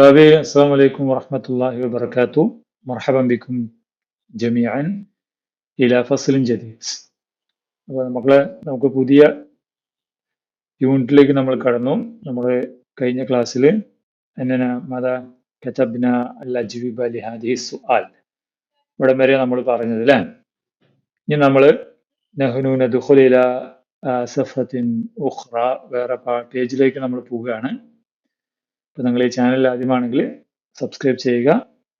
കൂടാതെ അസ്സാം വലൈക്കും വറഹമത്തല്ലാഹി വബർക്കാത്തു മർഹബം ബിക്കും ജമിയാൻ ഇല ഫസലും ജദീദ് അപ്പോൾ നമുക്ക് നമുക്ക് പുതിയ യൂണിറ്റിലേക്ക് നമ്മൾ കടന്നു. നമ്മൾ കഴിഞ്ഞ ക്ലാസ്സിൽ എന്നന മത കതബ്ന അൽ അജ്വിബ ലി ഹാദി സുആൽ. ഇവിടം വരെ നമ്മൾ പറഞ്ഞത് അല്ലേ ഇനി നമ്മൾ നഹ്നു നദുഖുലില സഫത്തിൻ ഉഖ്റ വേറെ പേജിലേക്ക് നമ്മൾ പോവുകയാണ്. അപ്പോൾ നിങ്ങൾ ഈ ചാനൽ ആദ്യമാണെങ്കിൽ സബ്സ്ക്രൈബ് ചെയ്യുക.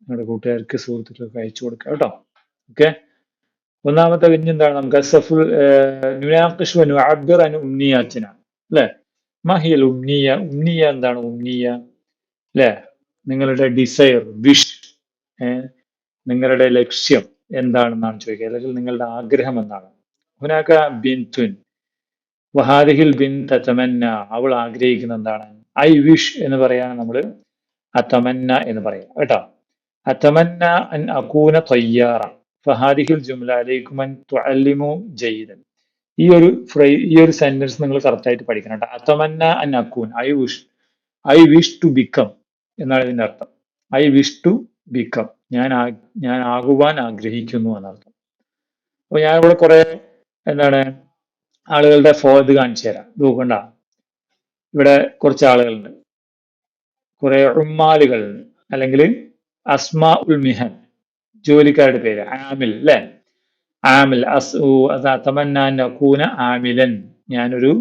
നിങ്ങളുടെ കൂട്ടുകാർക്ക് സുഹൃത്തുക്കൾക്ക് അയച്ചു കൊടുക്കുക കേട്ടോ. ഓക്കെ ഒന്നാമത്തെ എന്താണ്? നമുക്ക് അസഫുൽ നുനാഖിഷ് അക്ബർ അനു അച്ഛന അല്ലേ? മഹിയൽ ഉംനിയ ഉംനിയ എന്താണ്? ഉംനിയ അല്ലേ? നിങ്ങളുടെ ഡിസയർ വിഷ് നിങ്ങളുടെ ലക്ഷ്യം എന്താണെന്നാണ് ചോദിക്കുക. അല്ലെങ്കിൽ നിങ്ങളുടെ ആഗ്രഹം എന്താണ്? ഹുനാക്ക ബിൻതുൻ വഹാദിഹിൽ ബിൻ അവൾ ആഗ്രഹിക്കുന്ന എന്താണ്? ഐ വിഷ് എന്ന് പറയാണ് നമ്മൾ അത്തമന്ന എന്ന് പറയാം കേട്ടോ? അത്തമന്ന അൻ അക്കൂന തയ്യാറ. ഫഹാദിഹിൽ ജുംല അലൈക്കും അൻ തുഅല്ലിമു ജയ്ദൻ. ഈ ഒരു ഫ്രൈ ഈ ഒരു സെന്റൻസ് നിങ്ങൾ കറക്റ്റ് ആയിട്ട് പഠിക്കണം കേട്ടോ. അത്തമന്ന അൻ അക്കൂൻ I wish I wish to become എന്നാണ് ഇതിന്റെ അർത്ഥം. I wish to become. ഞാൻ ഞാൻ ആകുവാൻ ആഗ്രഹിക്കുന്നു എന്നർത്ഥം. അപ്പൊ ഞാൻ ഇവിടെ കുറെ എന്താണ് ആളുകളുടെ ഫോ ഇത് കാണിച്ചു തരാം. നോക്കണ്ട. ഇവിടെ കുറച്ച് ആളുകളുണ്ട്. കുറെ ഉമ്മാലുകൾ അല്ലെങ്കിൽ അസ്മാ ഉൽ മിഹൻ ജോലിക്കാരുടെ പേര് ആമിൽ അല്ലെ? ആമിൽ അസ് തമന്നൂന ആമിലൻ. ഞാനൊരു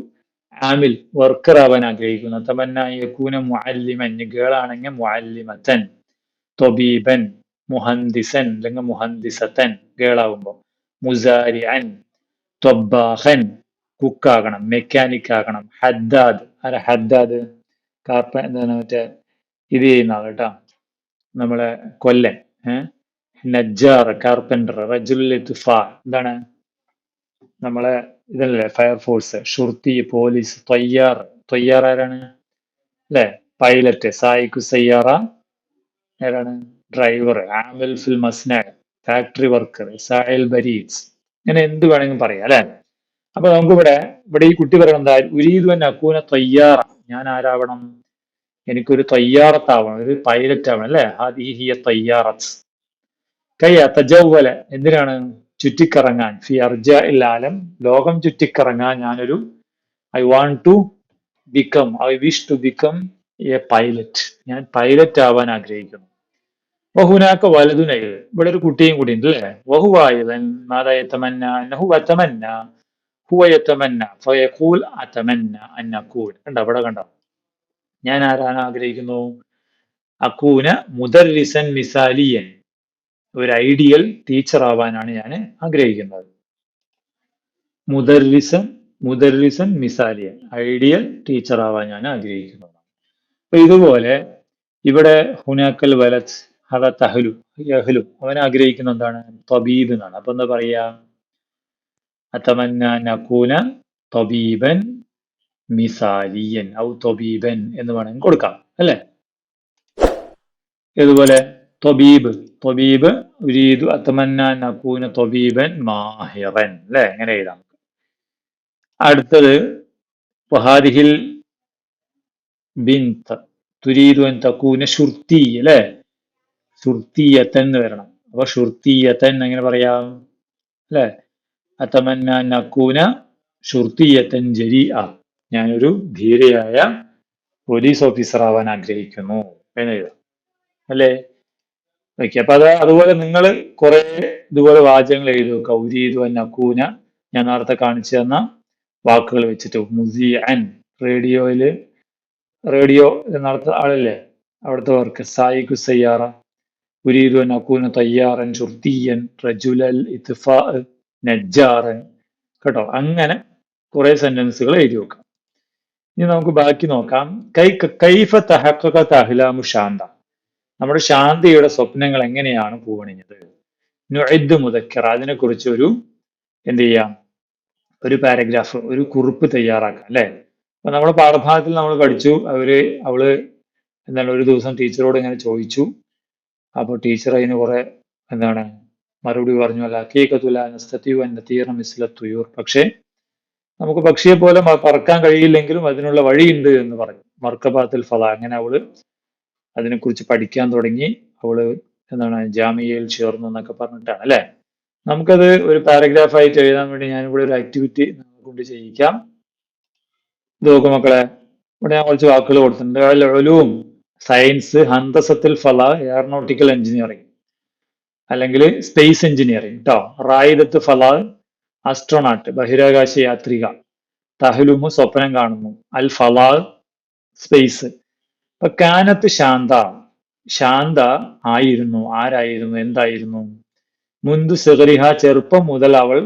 ആമിൽ വർക്കർ ആവാൻ ആഗ്രഹിക്കുന്നു. തമന്നൂന മുഅല്ലിമൻ ഗേളാണെങ്കിൽ മുഅല്ലിമത്തൻ തൊബീബൻ മുഹന്ദിസൻ അല്ലെങ്കിൽ മുഹന്ദിസത്തൻ ഗേളാവുമ്പോൾ മുസാരിഅൻ തൊബാഹൻ കുക്കാകണം മെക്കാനിക് ആകണം ഹദ്ദാദ്. ആരാ ഹദ്ദാദ്? കാർപ്പ എന്താണ് മറ്റേ ഇത് ചെയ്യുന്ന ആൾ കേട്ടോ. നമ്മളെ കൊല്ലൻ നജ്ജാർ കാർപ്പന്റർ റജുൽ എന്താണ്? നമ്മളെ ഇതല്ലേ ഫയർഫോഴ്സ് ഷുർത്തി പോലീസ് തൊയ്യാർ. തൊയ്യാർ ആരാണ്? അല്ലെ? പൈലറ്റ് സായിക്കു സയ്യാറ ആരാണ്? ഡ്രൈവർ ആമിൽ ഫിൽ ഫാക്ടറി വർക്കർ സായൽ ബരീസ് ഇങ്ങനെ എന്ത് വേണമെങ്കിലും പറയാം അല്ലെ? അപ്പൊ നമുക്കിവിടെ ഇവിടെ ഈ കുട്ടി പറയുന്നത് എന്താ? എന്നെ അക്കൂന തയ്യാറ. ഞാൻ ആരാവണം? എനിക്കൊരു തയ്യാറത്താവണം. ഒരു പൈലറ്റ് ആവണം അല്ലെ? ഹിയ തയ്യാറത്ത് കയ്യ തജവല എന്തിനാണ്? ചുറ്റിക്കറങ്ങാൻ. ഫി അർജ ഇല്ലാലം ലോകം ചുറ്റിക്കറങ്ങാൻ ഞാനൊരു I want to become. I wish to become a pilot. ഞാൻ പൈലറ്റ് ആവാൻ ആഗ്രഹിക്കുന്നു. വഹുനാക്ക വലതുനൈ. ഇവിടെ ഒരു കുട്ടിയും കൂടി ഉണ്ട് അല്ലേ? വഹുവായതൻ മാതായത്തമന്ന നഹു ഹുവയത്തമന്ന ഫയഖൂൽ അൻ അന്നക്കൂൻ കണ്ടോ? ഇവിടെ കണ്ടോ? ഞാൻ ആരാണ് ആഗ്രഹിക്കുന്നു? അക്കൂന മുദർരിസൻ മിസാലിയൻ. ഒരു ഐഡിയൽ ടീച്ചർ ആവാനാണ് ഞാൻ ആഗ്രഹിക്കുന്നത്. മുദർരിസൻ മുദർരിസൻ മിസാലിയൻ. ഐഡിയൽ ടീച്ചർ ആവാൻ ഞാൻ ആഗ്രഹിക്കുന്നത് അപ്പൊ ഇതുപോലെ ഇവിടെ ഹുനാക്കൽ വലത് ഹവ തഹലു യഹലു അവൻ ആഗ്രഹിക്കുന്ന എന്താണ്? തബീബ് എന്നാണ്. അപ്പൊ എന്താ പറയാ അത്തമന്ന നക്കൂന തബീബൻ മിസാലിയൻ ഔ തൊബീബൻ എന്ന് വേണമെങ്കിൽ കൊടുക്കാം അല്ലെ? ഇതുപോലെ തൊബീബ് തൊബീബ് ഉരീദു അത്തമന്ന നക്കൂന തൊബീബൻ മാഹിറൻ അല്ലെ? എങ്ങനെ എഴുതാം. അടുത്തത് വഹാദിഹിൽ ബിന്ത് തുരീദു അൻ തക്കൂന ഷുർത്തി അല്ലെ? ഷുർത്തിയത്തൻ എന്ന് വരണം. അപ്പൊ ഷുർത്തിയത്തൻ എങ്ങനെ പറയാം അല്ലെ? അത്തമന്ന നക്കൂന ഷുർത്തിയത്തൻ ജരി ആ ഞാനൊരു ധീരയായ പോലീസ് ഓഫീസർ ആവാൻ ആഗ്രഹിക്കുന്നു. എന്ന് എഴുതാം അല്ലേ? ഓക്കെ അപ്പൊ അത് അതുപോലെ നിങ്ങൾ കുറെ ഇതുപോലെ വാചകങ്ങൾ എഴുതി വെക്കുക. ഉരീദു നക്കൂന. ഞാൻ നേരത്തെ കാണിച്ചു തന്ന വാക്കുകൾ വെച്ചിട്ട് മുസി അൻ റേഡിയോയിൽ റേഡിയോ നടത്ത ആളല്ലേ? അവിടുത്തെ വർക്ക്. സായിക്കു സയ്യാറ. ഉരീദു നക്കൂന തയ്യാറൻ ഷുർത്തിയൻ റജുലൽ ഇത്ഫാ നജ്ജാറൻ കേട്ടോ. അങ്ങനെ കുറെ സെന്റൻസുകൾ എഴുതി വെക്കാം. ഇനി നമുക്ക് ബാക്കി നോക്കാം. കൈ കൈഫ തഹക്കക തഹ്ലാമു ശാന്ത. നമ്മുടെ ശാന്തിയുടെ സ്വപ്നങ്ങൾ എങ്ങനെയാണ് പൂവണിഞ്ഞത്? നുഇദ് മുതക്കർ അതിനെ കുറിച്ച് ഒരു എന്ത് ചെയ്യാം? ഒരു പാരഗ്രാഫ് ഒരു കുറിപ്പ് തയ്യാറാക്കാം അല്ലെ? അപ്പൊ നമ്മുടെ പാഠഭാഗത്തിൽ നമ്മൾ പഠിച്ചു. അവർ അവൾ എന്താണ് ഒരു ദിവസം ടീച്ചറോട് ഇങ്ങനെ ചോദിച്ചു. അപ്പോൾ ടീച്ചർ അതിന് കുറെ എന്താണ് മറുപടി പറഞ്ഞു അല്ല കേക്കത്തുല നസ്തത്യു എന്ന തീർണ മിസ്ല തുയൂർ പക്ഷേ നമുക്ക് പക്ഷിയെ പോലെ പറക്കാൻ കഴിയില്ലെങ്കിലും അതിനുള്ള വഴിയുണ്ട് എന്ന് പറഞ്ഞു. മർക്കബാത്തിൽ ഫല അങ്ങനെ അവൾ അതിനെക്കുറിച്ച് പഠിക്കാൻ തുടങ്ങി. അവൾ എന്താണ് ജാമിയയിൽ ചേർന്നു എന്നൊക്കെ പറഞ്ഞിട്ടാണ് അല്ലെ? നമുക്കത് ഒരു പാരഗ്രാഫ് ആയിട്ട് എഴുതാൻ വേണ്ടി ഞാനിവിടെ ഒരു ആക്ടിവിറ്റി കൊണ്ട് ചെയ്യിക്കാം. നോക്കൂ മക്കളെ. ഇവിടെ ഞാൻ കുറച്ച് വാക്കുകൾ കൊടുത്തിട്ടുണ്ട്. ഉലൂം സയൻസ് ഹന്തസത്തിൽ ഫല എയറോനോട്ടിക്കൽ എഞ്ചിനീയറിംഗ് അല്ലെങ്കിൽ സ്പേസ് എഞ്ചിനീയറിംഗ് കേട്ടോ റായിദത്ത് ഫലാൽ അസ്ട്രോണാട്ട് ബഹിരാകാശ യാത്രിക. തഹലുമു സ്വപ്നം കാണുന്നു. അൽ ഫലാ സ്പേസ് അപ്പൊ കാനത്ത് ശാന്ത. ശാന്ത ആയിരുന്നു. ആരായിരുന്നു? എന്തായിരുന്നു? മുന്തു സെഹറിഹ ചെറുപ്പം മുതൽ അവൾ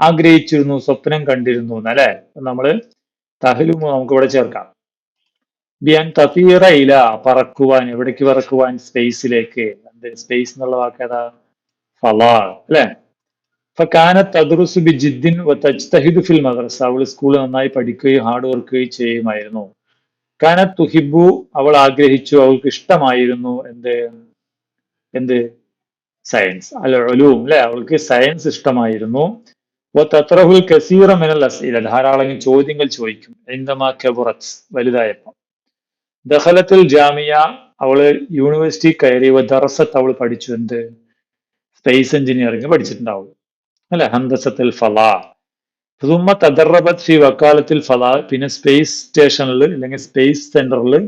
ആഗ്രഹിച്ചിരുന്നു സ്വപ്നം കണ്ടിരുന്നു എന്നല്ലേ? നമ്മൾ തഹലുമു നമുക്ക് ഇവിടെ ചേർക്കാം. ബിയാൻ തതീറ ഇല പറക്കുവാൻ എവിടേക്ക് പറക്കുവാൻ സ്പേസിലേക്ക് സ്പേസ് എന്നുള്ള വാക്ക് ഏതാ? ഫലാ അല്ലെ? ഫിൽ മദ്രസ. അവൾ സ്കൂളിൽ നന്നായി പഠിക്കുകയും ഹാർഡ് വർക്ക് ചെയ്യുമായിരുന്നു. കാന തുഹിബു അവൾ ആഗ്രഹിച്ചു അവൾക്ക് ഇഷ്ടമായിരുന്നു എന്ത്? എന്ത്? സയൻസ് അല്ല ഒലൂം അല്ലെ? അവൾക്ക് സയൻസ് ഇഷ്ടമായിരുന്നു. തത്രഹുൽ കസീറ മിനൽ ധാരാളം ചോദ്യങ്ങൾ ചോദിക്കും. എന്തമാ കെബുറത്ത് വലുതായപ്പം ദഹലത്തിൽ ജാമിയ അവൾ യൂണിവേഴ്സിറ്റി കയറി ദർസത്ത് അവൾ പഠിച്ചു എന്ത്? സ്പേസ് എഞ്ചിനീയറിംഗ് പഠിച്ചിട്ടുണ്ടാവും. അല്ലെ? ഹന്തസത്തിൽ ഫലാ. സുമ തദർബത് ഫി വക്കാലത്തിൽ ഫലാ. പിന്നെ സ്പേസ് സ്റ്റേഷനിൽ അല്ലെങ്കിൽ സ്പേസ് സെന്ററിൽ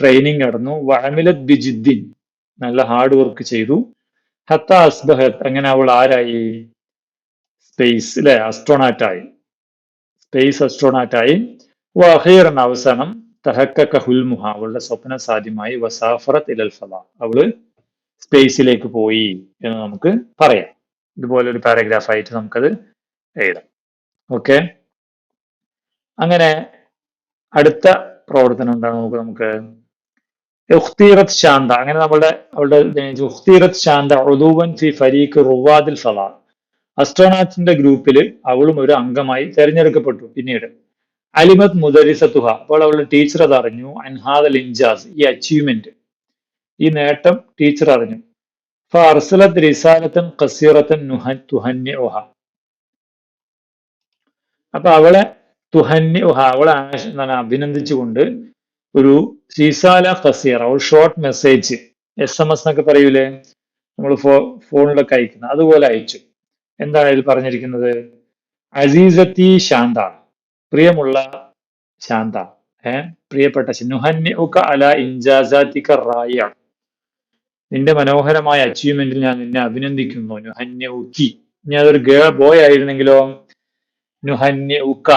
ട്രെയിനിങ് നടന്നു. വഴമിലത് ബിജിദ്ദിൻ നല്ല ഹാർഡ് വർക്ക് ചെയ്തു. ഹത്ത അസ്ബഹത്ത് അങ്ങനെ അവൾ ആരായി? സ്പേസ് അല്ലെ അസ്ട്രോണാറ്റായി സ്പേസ് അസ്ട്രോണാറ്റായി അവസാനം തഹക്കക്ക ഹുൽമുഹ അവളുടെ സ്വപ്നം സാധ്യമായി വസാഫറത്ത് ഇലൽ ഫല. അവൾ സ്പേസിലേക്ക് പോയി എന്ന് നമുക്ക് പറയാം. ഇതുപോലെ ഒരു പാരഗ്രാഫ് ആയിട്ട് നമുക്കത് എഴുതാം. ഓക്കെ അങ്ങനെ അടുത്ത പ്രവർത്തനം എന്താണ് നമുക്ക് നമുക്ക്? ഉഖ്തീറത്ത് ശാന്ത. അങ്ങനെ നമ്മളുടെ അവളുടെ ഉഖ്തീറത്ത് ശാന്ത ഉദൂവൻ ഫി ഫരീഖ് റുവാദിൽ ഫലാ. അസ്ട്രോനാട്സിന്റെ ഗ്രൂപ്പിൽ അവളും ഒരു അംഗമായി തെരഞ്ഞെടുക്കപ്പെട്ടു പിന്നീട്. അലിമത് മുദരിസത്തുഹ. അപ്പോൾ അവളുടെ ടീച്ചർ അത് അറിഞ്ഞു. അൻഹാദൽ ഇൻജാസ് ഈ അച്ചീവ്മെന്റ് ഈ നേട്ടം ടീച്ചർ അറിഞ്ഞു. ഫർസലത്ത് റിസാലത്തൻ കസീറത്തൻ നുഹൻ തുഹന്യുഹ അപ്പൊ അവളെ തുഹന്യുഹ അവളെ എന്താണ് അഭിനന്ദിച്ചുകൊണ്ട് ഒരു സീസാല കസീറ ഒരു short message S M S എന്നൊക്കെ പറയൂലേ? നമ്മൾ ഫോ ഫോണിലൊക്കെ അയക്കുന്നത് അതുപോലെ അയച്ചു. എന്താണ് ഇതിൽ പറഞ്ഞിരിക്കുന്നത്? അസീസത്തി ശാന്ത പ്രിയമുള്ള ശാന്ത ഏ? പ്രിയപ്പെട്ട ഉക അല ഇൻജാസാത്തിക റായ. നിന്റെ മനോഹരമായ അച്ചീവ്മെന്റിൽ ഞാൻ നിന്നെ അഭിനന്ദിക്കുന്നു. നുഹന്യ ഉക്കി ഇനി അതൊരു ഗേൾ ബോയ് ആയിരുന്നെങ്കിലോ? നുഹന്യ ഉക്ക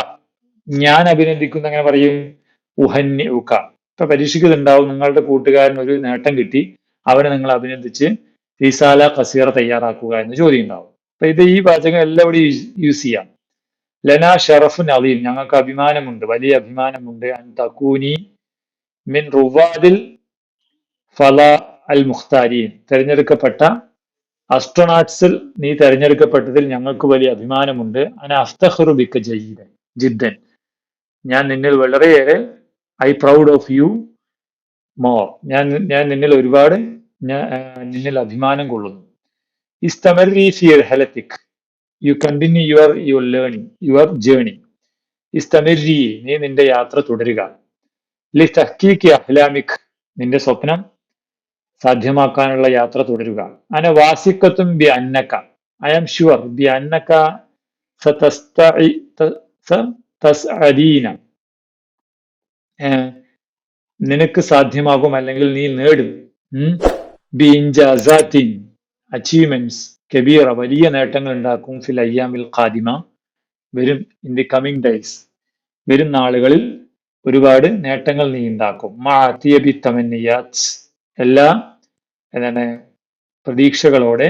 ഞാൻ അഭിനന്ദിക്കുന്നു അങ്ങനെ പറയും. ഉഹന്യ ഉക്ക ഇപ്പൊ പരീക്ഷിക്കുന്നുണ്ടാവും. നിങ്ങളുടെ കൂട്ടുകാരൻ ഒരു നേട്ടം കിട്ടി. അവനെ നിങ്ങൾ അഭിനന്ദിച്ച് റിസാല കസീറ തയ്യാറാക്കുക എന്ന് ചോദ്യം ഉണ്ടാവും. അപ്പൊ ഇത് ഈ വാചകം എല്ലാവരും യൂസ് ചെയ്യാം. ലന ഷറഫുൻ അലീം. ഞങ്ങൾക്ക് അഭിമാനമുണ്ട്. വലിയ അഭിമാനമുണ്ട്. അൻ തക്കൂനി മിൻ റുവാദിൽ ഫല അൽ തിരഞ്ഞെടുക്കപ്പെട്ട അസ്ട്രോനാട്സിൽ നീ തിരഞ്ഞെടുക്കപ്പെട്ടതിൽ ഞങ്ങൾക്ക് വലിയ അഭിമാനമുണ്ട്. അന അഫ്തഖറു ബിക്ക ജയ്യിദൻ. ജിദ്ദൻ. ഞാൻ നിന്നിൽ വളരെയേറെ I proud of you more. ഞാൻ ഞാൻ നിന്നിൽ ഒരുപാട് ഞാൻ നിന്നിൽ അഭിമാനം കൊള്ളുന്നു. ഇസ്തമർ ഹെലത്തിക്. You continue your your learning your journey ഇസ്തമിരി നീ നിന്റെ യാത്ര തുടരുക. ലി അഹ്ലാമിക് നിന്റെ സ്വപ്നം സാധ്യമാക്കാനുള്ള യാത്ര തുടരുക. അന വാസിക്കത്തും ബി അന്നക്ക. ഐ ആം ഷുവർ ബി അന്നക്ക നിനക്ക് സാധ്യമാകും അല്ലെങ്കിൽ നീ നേടും. ബി ഇൻജാസാത്തിൻ അച്ചീവ്മെന്റ്സ് കബീറ വലിയ നേട്ടങ്ങൾ ഉണ്ടാക്കും ഫിൽ അയ്യാമിൽ ഖാദിമ. വരും ഇൻ ദി കമ്മിങ് ഡേയ്സ് വരും നാളുകളിൽ ഒരുപാട് നേട്ടങ്ങൾ നീ ഉണ്ടാക്കും. മാ തിയബി തമന്നിയാത്ത് എല്ലാ എന്താണ് പ്രതീക്ഷകളോടെ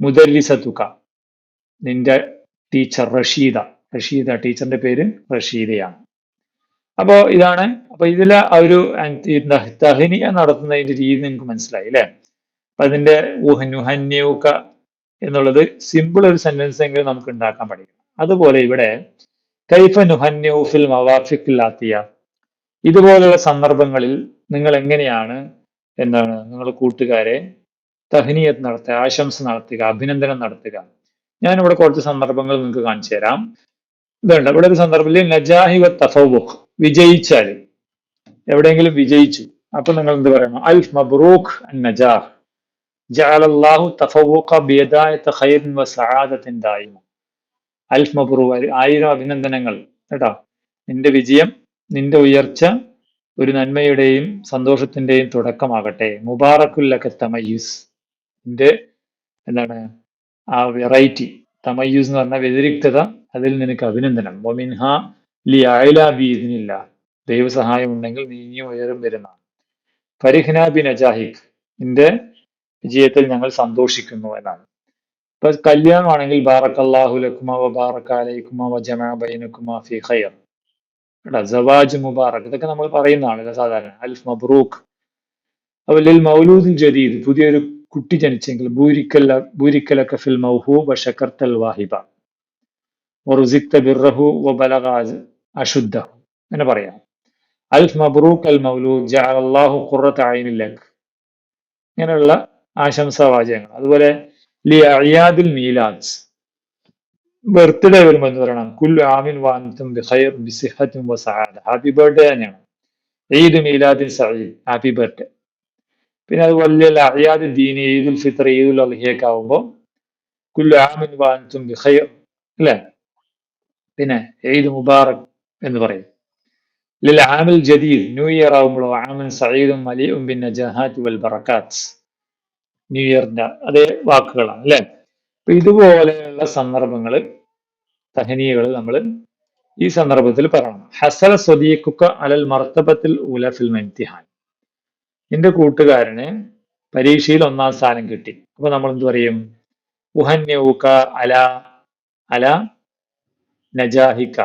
മുദല്ലിസത്തുക. നിന്റെ ടീച്ചർ റഷീദ. റഷീദ ടീച്ചറിന്റെ പേര് റഷീദയാണ്. അപ്പോൾ ഇതാണ് അപ്പൊ ഇതിലെ ആ ഒരു തഹനിയ നടത്തുന്നതിന്റെ രീതി നിങ്ങൾക്ക് മനസ്സിലായി അല്ലെ? അതിന്റെ നുഹന്യൂക്ക എന്നുള്ളത് സിമ്പിൾ ഒരു സെന്റൻസ് എങ്കിലും നമുക്ക് ഉണ്ടാക്കാൻ പഠിക്കും. അതുപോലെ ഇവിടെ കൈഫ നുഹന്യൂഫിൽ മവാഫിക്കില്ലാത്തിയ ഇതുപോലുള്ള സന്ദർഭങ്ങളിൽ നിങ്ങൾ എങ്ങനെയാണ് എന്താണ് നിങ്ങൾ കൂട്ടുകാരെ തഹനീയത്ത് നടത്തുക ആശംസ നടത്തുക അഭിനന്ദനം നടത്തുക? ഞാൻ ഇവിടെ കുറച്ച് സന്ദർഭങ്ങൾ നിങ്ങൾക്ക് കാണിച്ചു തരാം. ഇതുണ്ട്. ഇവിടെ ഒരു സന്ദർഭത്തിൽ നജാഹിവ വ തഫവുഖ് വിജയിച്ചാൽ എവിടെയെങ്കിലും വിജയിച്ചു. അപ്പൊ നിങ്ങൾ എന്ത് പറയണം? അൽഫ് മബ്രൂഖ് നജാഹ്. ജഅലല്ലാഹു തഫവുഖ ബിയദായത ഖൈറിൻ വ ദായിമ. അൽഫ് മബ്റൂ ആയിരം അഭിനന്ദനങ്ങൾ കേട്ടോ. നിന്റെ വിജയം നിന്റെ ഉയർച്ച ഒരു നന്മയുടെയും സന്തോഷത്തിന്റെയും തുടക്കമാകട്ടെ. മുബാറക്കുല്ലക്ക തമയ്യൂസ്. നിന്റെ എന്താണ്? ആ വെറൈറ്റി തമയ്യൂസ് എന്ന് പറഞ്ഞ വ്യതിരിക്തത അതിൽ നിനക്ക് അഭിനന്ദനം. മൊമിൻഹ ലി അയല ബി ദൈവസഹായം ഉണ്ടെങ്കിൽ നീ ഇനിയും ഉയരും വരുന്ന ഫരിഹ്ന ബി നജാഹിഖ് നിന്റെ വിജയത്തിൽ ഞങ്ങൾ സന്തോഷിക്കുന്നു എന്നാണ്. ഇപ്പൊ കല്യാണമാണെങ്കിൽ ബാറക്കല്ലാഹു ലക്കുമ വ ബാറക്ക അലൈക്കുമ വ ജമാ ബൈനക്കുമ ഫി ഖൈർ. കേട്ടോ സവാജ് മുബാറക് ഇതൊക്കെ നമ്മൾ പറയുന്നതാണല്ലോ സാധാരണ. അൽഫ് മബ്രൂഖ് അതുപോലെ മൗലൂദിൽ ജദീദ് പുതിയൊരു കുട്ടി ജനിച്ചെങ്കിൽ ബൂരിക്കല്ല ബൂരിക്കലക്ക ഫിൽ മൗഹു വ വാഹിബ. വറുസിക്ത ബിർറഹു വ ബലഗ അശുദ്ധഹു എന്ന് പറയാം. അൽഫ് മബ്രൂഖ് അൽ മൗലൂദ് ജഅലല്ലാഹു ഖുറത ഐനിൻ ലക് ഇങ്ങനെയുള്ള ആശംസാവാചകങ്ങൾ അതുപോലെ ലി അയാദിൽ മീലാദ് ബർത്ത്ഡേ വരുമ്പോൾ എന്ത് പറയണം കുല്ലു ആമിൻ വാനത്തും ബിഖൈർ ബിസിഹത്തും വസഹാദ ഹാപ്പി ബർത്ത്ഡേ തന്നെയാണ് ഈദ് മീലാദിൻ സഈദ് ഹാപ്പി ബർത്ത്ഡേ പിന്നെ അതുപോലെ അയാദ് ദീനി ഈദുൽ ഫിത്ർ ഈദുൽ അൽഹിയൊക്കെ ആവുമ്പോൾ കുല്ലു ആമിൻ വാനത്തും ബിഖൈർ അല്ലേ പിന്നെ ഈദ് മുബാറക് എന്ന് പറയും ലിൽ ആമിൽ ജദീദ് ന്യൂ ഇയർ ആവുമ്പോഴോ ആമിൻ സഈദും മലിഉം ബിൻ നജാഹാത്ത് വൽ ബറക്കാത്ത് ന്യൂ ഇയറിന്റെ അതേ വാക്കുകളാണ് അല്ലെ? അപ്പൊ ഇതുപോലെയുള്ള സന്ദർഭങ്ങൾ തഹനീയകൾ നമ്മൾ ഈ സന്ദർഭത്തിൽ പറയണം. ഹസല സ്വദീഖുക്ക അലൽ മർത്തബത്തിൽ ഉലഫിൽ ഇംതിഹാൻ. നിന്റെ കൂട്ടുകാരന് പരീക്ഷയിൽ ഒന്നാം സ്ഥാനം കിട്ടി. അപ്പൊ നമ്മൾ എന്ത് പറയും? ഉഹന്യൂക്ക അല അല നജാഹിക്ക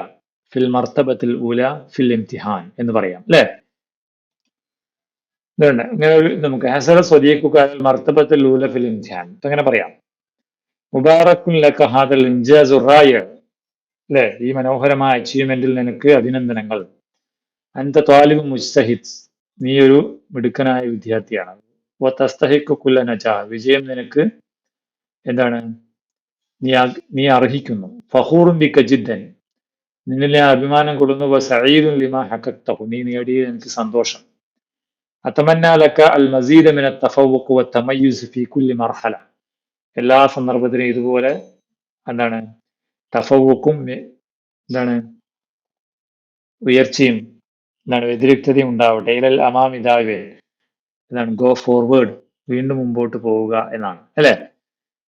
ഫിൽ മർത്തബത്തിൽ ഉല ഫിൽ ഇംതിഹാൻ എന്ന് പറയാം അല്ലെ? ഇതുണ്ട്. ഇങ്ങനെ ഒരു നമുക്ക്. ഹസല സ്വദീഖുക്കാൽ മർത്തബത്തിൽ ലൂലഫിൽ ഫിൽ ഇംതിഹാൻ. എങ്ങനെ പറയാം. മുബാറക്കുൻ ലക ഹാദൽ ഇൻജാസു റായ. അല്ലെ? ഈ മനോഹരമായ അച്ചീവ്മെന്റിൽ നിനക്ക് അഭിനന്ദനങ്ങൾ. അന്ത താലിബ് മുസ്തഹിദ് നീ ഒരു മിടുക്കനായ വിദ്യാർത്ഥിയാണ്. വ തസ്തഹിക്കു കുല്ല നജാ. വിജയം നിനക്ക് എന്താണ്? നീ നീ അർഹിക്കുന്നു. ഫഹൂറും ബി കജിദ്ദൻ നിന്നിൽ ഞാൻ അഭിമാനം കൊള്ളുന്നു. വ സഈദുൻ ലിമാ ഹക്കക്തഹു നീ നേടിയ എനിക്ക് സന്തോഷം. അത്തമന്നാലക്ക അൽ മസീദ് മിന തഫവുഖ് വ തമയ്യുസ് ഫി കുല്ലി മർഹല എല്ലാ സന്ദർഭത്തിലും ഇതുപോലെ എന്താണ് തഫവുക്കും എന്താണ് ഉയർച്ചയും എന്താണ് വ്യതിരിക്തതയും ഉണ്ടാവട്ടെ. ഇലൽ അമാം അമാമിതാവേ എന്താണ് ഗോ ഫോർവേഡ് വീണ്ടും മുമ്പോട്ട് പോവുക എന്നാണ്. അല്ലെ?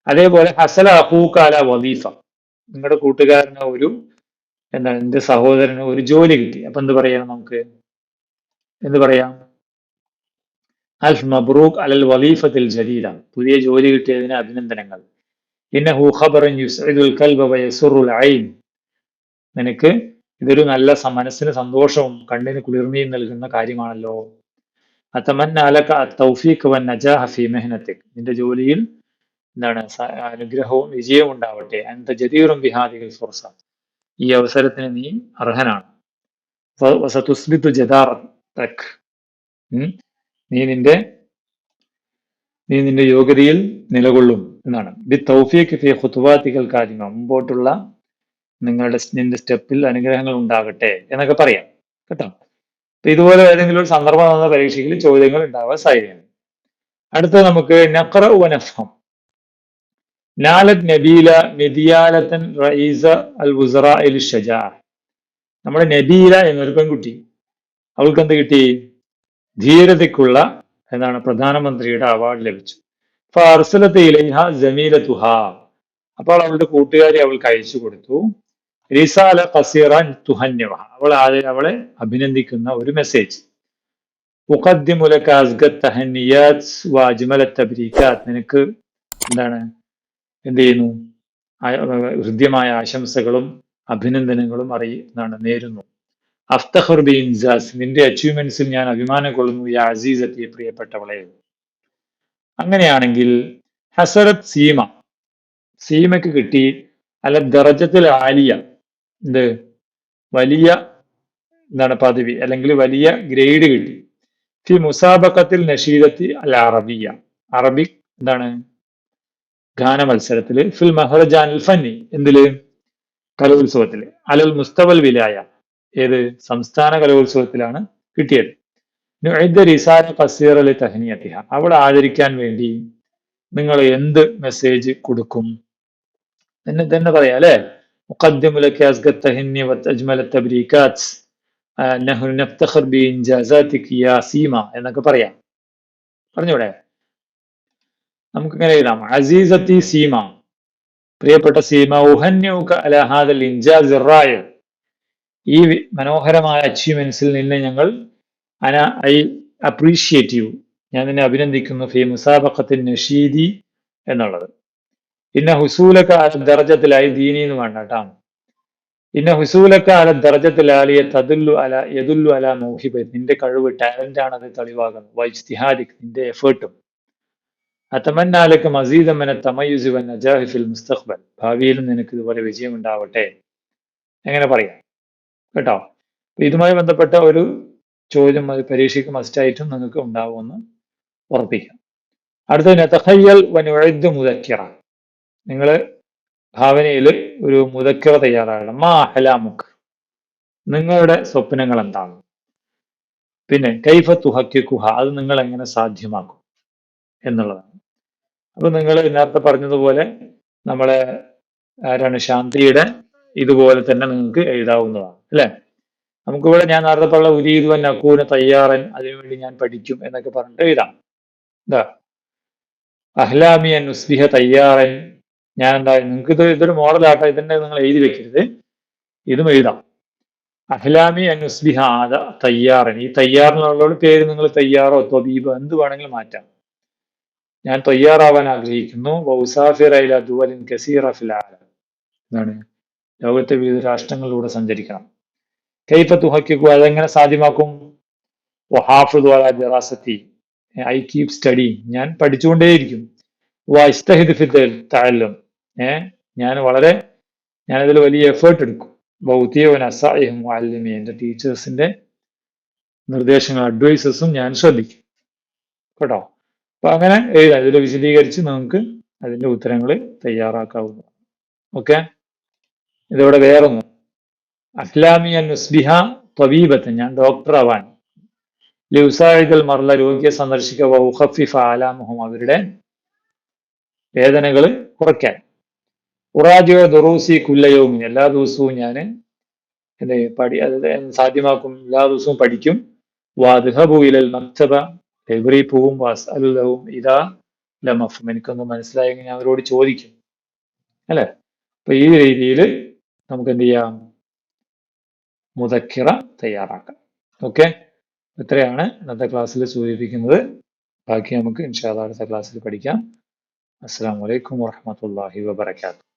അതേപോലെ ഹസല അഹൂക്കാല വദീഫ. നിങ്ങളുടെ കൂട്ടുകാരന് ഒരു എന്താണ് എന്റെ സഹോദരന് ഒരു ജോലി കിട്ടി. അപ്പൊ എന്ത് പറയണം നമുക്ക്? എന്ത് പറയാം? അൽഫ് മബ്രൂഖ് അലൽ വലീഫത്തിൽ ജദീദ പുതിയ ജോലി കിട്ടിയതിന് അഭിനന്ദനങ്ങൾ. ഇന്നഹു ഖബറൻ ഐൻ. നിനക്ക് ഇതൊരു നല്ല മനസ്സിന് സന്തോഷവും കണ്ണിന് കുളിർമയും നൽകുന്ന കാര്യമാണല്ലോ. നജാഹ നിന്റെ ജോലിയിൽ എന്താണ് അനുഗ്രഹവും വിജയവും ഉണ്ടാവട്ടെ. അന്ത ജദീറും ബിഹാദികൾ ഫുർസ. ഈ അവസരത്തിന് നീ അർഹനാണ്. ഉം. നീ നിന്റെ നീ നിന്റെ യോഗ്യതയിൽ നിലകൊള്ളും എന്നാണ്. ബി തൗഫീഖ് ഫി ഖുതുവാതികൽ കാരിമ മുമ്പോട്ടുള്ള നിങ്ങളുടെ നിന്റെ സ്റ്റെപ്പിൽ അനുഗ്രഹങ്ങൾ ഉണ്ടാകട്ടെ എന്നൊക്കെ പറയാം. കേട്ടോ? അപ്പൊ ഇതുപോലെ ഏതെങ്കിലും ഒരു സന്ദർഭം വന്ന പരീക്ഷയിൽ ചോദ്യങ്ങൾ ഉണ്ടാവാൻ സാധ്യതയാണ് അടുത്തത് നമുക്ക് നഖറ വനഫം നാലത് നബീല മെദിയാലത്തൻ റൈസ അൽ അൽ ഷജാ. നമ്മുടെ നബീല എന്നൊരു പെൺകുട്ടി. അവൾക്ക് എന്ത് കിട്ടി? ധീരതയ്ക്കുള്ള എന്താണ് പ്രധാനമന്ത്രിയുടെ അവാർഡ് ലഭിച്ചു. ഫർസലത്ത് ഇലൈഹ ജമീലത്തുഹ അപ്പോൾ അവളുടെ കൂട്ടുകാരി അവൾക്ക് അയച്ചു കൊടുത്തു. റിസാല കസീറാൻ തുഹന്യവ അവൾ അവളെ അഭിനന്ദിക്കുന്ന ഒരു മെസ്സേജ് നിനക്ക് എന്താണ്? എന്ത് ചെയ്യുന്നു? ഹൃദ്യമായ ആശംസകളും അഭിനന്ദനങ്ങളും അറിയി എന്നാണ് നേരുന്നു. അഫ്തഖർ ബി ഇൻസാസ് നിന്റെ അച്ചീവ്മെന്റ്സിൽ ഞാൻ അഭിമാനം കൊള്ളുന്നു യാ അസീസത്തി പ്രിയപ്പെട്ടവളെ. അങ്ങനെയാണെങ്കിൽ ഹസരത് സീമ സീമയ്ക്ക് കിട്ടി അല്ല ദറജത്തിൽ ആലിയ എന്ത്? വലിയ എന്താണ് പദവി അല്ലെങ്കിൽ വലിയ ഗ്രേഡ് കിട്ടി. ഫി മുസാബക്കത്തിൽ നഷീദത്തി അൽ അറബിയ അറബിക് എന്താണ്? ഗാന മത്സരത്തിൽ ഫിൽ മഹർജാൻ ഫന്നി എന്തിൽ? കലോത്സവത്തിൽ. അലൽ മുസ്തവൽ വിലായ ഏത് സംസ്ഥാന കലോത്സവത്തിലാണ് കിട്ടിയത്? അവിടെ ആദരിക്കാൻ വേണ്ടി നിങ്ങൾ എന്ത് മെസ്സേജ് കൊടുക്കും? തന്നെ തന്നെ പറയാം അല്ലേ? എന്നൊക്കെ പറയാം. പറഞ്ഞൂടെ? നമുക്ക് ഇങ്ങനെ എഴുതാം. അസീസത്തി സീമ. പ്രിയപ്പെട്ട സീമ ഉഹന്യൂക്ക അല ഹാദൽ ഇൻജാസ് റായ. ഈ മനോഹരമായ അച്ചീവ്മെന്റ്സിൽ നിന്ന് ഞങ്ങൾ അന ഐ അപ്രീഷിയേറ്റ് യു ഞാൻ നിന്നെ അഭിനന്ദിക്കുന്നു. ഫി മുസാബഖത്തിൻ നഷീദി എന്നുള്ളത്. ഇന്ന ഹുസൂലക്ക അല ദർജത്തിലായി ദീനി എന്ന് വേണ്ട ഇന്ന ഹുസൂലക്ക അല ദർജത്തിലാലിയെ തതുല്ലു അല യതുല്ലു അല മോഹിബ്. നിന്റെ കഴിവ് ടാലന്റ് ആണ് അത് തെളിവാകുന്നത് വൈജ്തിഹാദിക് നിന്റെ എഫേർട്ടും അത്തമന്നാലക്ക് മസീദമന തമയുസുവൻ വൻ നജാഹി ഫിൽ മുസ്തഖ്ബൽ. ഭാവിയിലും നിനക്ക് ഇതുപോലെ വിജയം ഉണ്ടാവട്ടെ എങ്ങനെ പറയാം? കേട്ടോ? ഇതുമായി ബന്ധപ്പെട്ട ഒരു ചോദ്യം അത് പരീക്ഷയ്ക്ക് മസ്റ്റായിട്ടും നിങ്ങൾക്ക് ഉണ്ടാവുമെന്ന് ഉറപ്പിക്കാം. അടുത്ത നെതഹയ്യൽ വനുഴദ് മുതക്കിറ നിങ്ങൾ ഭാവനയിൽ ഒരു മുതക്കിറ തയ്യാറാകണം. മാ ഹലാമുക്ക് നിങ്ങളുടെ സ്വപ്നങ്ങൾ എന്താണ്? പിന്നെ കൈഫ തുഹക്കുഹ അത് നിങ്ങൾ എങ്ങനെ സാധ്യമാക്കും എന്നുള്ളതാണ്. അപ്പൊ നിങ്ങൾ നേരത്തെ പറഞ്ഞതുപോലെ നമ്മളെ ആരാണ്? ശാന്തിയുടെ ഇതുപോലെ തന്നെ നിങ്ങൾക്ക് എഴുതാവുന്നതാണ് അല്ലെ? നമുക്കിവിടെ ഞാൻ നേരത്തെ പറഞ്ഞ ഉരീദുവൻ അക്കൂന തയ്യാറൻ അതിനുവേണ്ടി ഞാൻ പഠിക്കും എന്നൊക്കെ പറഞ്ഞിട്ട് എഴുതാം. എന്താ അഹ്ലാമി അൻ ഉസ്ബിഹ തയ്യാറൻ. ഞാൻ എന്താ നിങ്ങൾക്ക് ഇത് ഇതൊരു മോഡലാട്ടോ ഇതിന്റെ നിങ്ങൾ എഴുതി വെക്കരുത്. ഇതും എഴുതാം. അഹ്ലാമി അൻ ഉസ്ബിഹ ആദ തയ്യാറൻ. ഈ തയ്യാറിനുള്ള പേര് നിങ്ങൾ തയ്യാറോ തൊബീബ് എന്ത് വേണമെങ്കിലും മാറ്റാം. ഞാൻ തയ്യാറാവാൻ ആഗ്രഹിക്കുന്നു. വൗസാഫിറ കസീറ ഫിൽ ആലം. എന്താണ്? ലോകത്തെ വിവിധ രാഷ്ട്രങ്ങളിലൂടെ സഞ്ചരിക്കണം. കൈഫ തുഹക്കിക്കു അതെങ്ങനെ സാധ്യമാക്കും? I keep study. ഞാൻ പഠിച്ചുകൊണ്ടേയിരിക്കും. വസ്തഹിദ് ഫിദ് തഅല്ലും. ഏ ഞാൻ വളരെ ഞാനതിൽ വലിയ എഫേർട്ട് എടുക്കും. ഭൗതികവൻ അസാഹിം മുഅല്ലിമി എന്റെ ടീച്ചേഴ്സിന്റെ നിർദ്ദേശങ്ങൾ അഡ്വൈസസും ഞാൻ ശ്രദ്ധിക്കും. കേട്ടോ? അപ്പൊ അങ്ങനെ എഴുതാം. ഇതിൽ വിശദീകരിച്ച് നമുക്ക് അതിന്റെ ഉത്തരങ്ങൾ തയ്യാറാക്കാവുന്നതാണ്. ഓക്കെ? ഇതിവിടെ വേറൊന്നും. അസ്ലാമി അൻ ഉസ്ബിഹ ത്വബീബത്ത് ഞാൻ ഡോക്ടർ ആവാൻ. ലിഉസായിദൽ മർല രോഗിയെ സന്ദർശിക്കുക. വൗഖഫിഫ ആലാമുഹും അവരുടെ വേദനകൾ കുറയ്ക്കാൻ. ഉറാജിയോ ദുറൂസി കുല്ലയവും എല്ലാ ദിവസവും ഞാൻ എന്ത് പഠി അത് സാധ്യമാക്കും. എല്ലാ ദിവസവും പഠിക്കും. വാദ്ഹബു ഇലൽ മക്തബ ലൈബ്രറി പോവും വാസ് അലുലവും ഇതാ ലമഫും. എനിക്കൊന്ന് മനസ്സിലായെങ്കിൽ ഞാൻ അവരോട് ചോദിക്കും. അല്ലേ? അപ്പൊ ഈ രീതിയിൽ നമുക്ക് എന്ത് ചെയ്യാം മുതക്കിറ തയ്യാറാക്കാം. ഓക്കെ? ഇത്രയാണ് ഇന്നത്തെ ക്ലാസ്സിൽ സൂചിപ്പിക്കുന്നത്. ബാക്കി നമുക്ക് ഇൻഷാല്ല അടുത്ത ക്ലാസ്സിൽ പഠിക്കാം. അസ്സാം വലൈക്കും വാഹമത്തല്ലാഹി വാബർക്കാത്തു